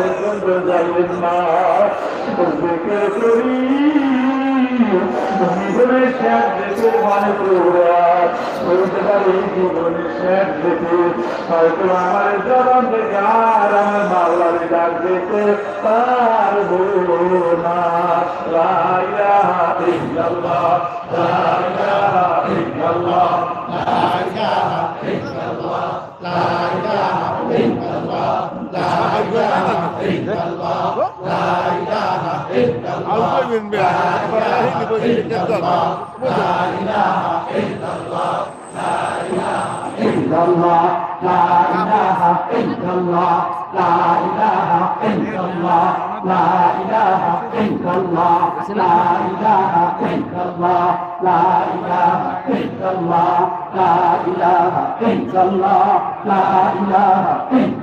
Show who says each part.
Speaker 1: পর্যন্ত যাবেন না দেখে করি জীবনের শেষ দেখে মানে প্রভুরা বলতে পারি জীবনের শেষ দেখে হয়তো আমার জবান থেকে আর আমার বাংলার ডাক দেখে তার বলব না লাইলা ইল্লাল্লাহ লাইলা ইল্লাল্লাহ লাইলা ইল্লাল্লাহ লাইলা
Speaker 2: ইল্লাল্লাহ লাইলা
Speaker 3: işi yaptım.
Speaker 2: إلا الله لا إله إلا الله لا إله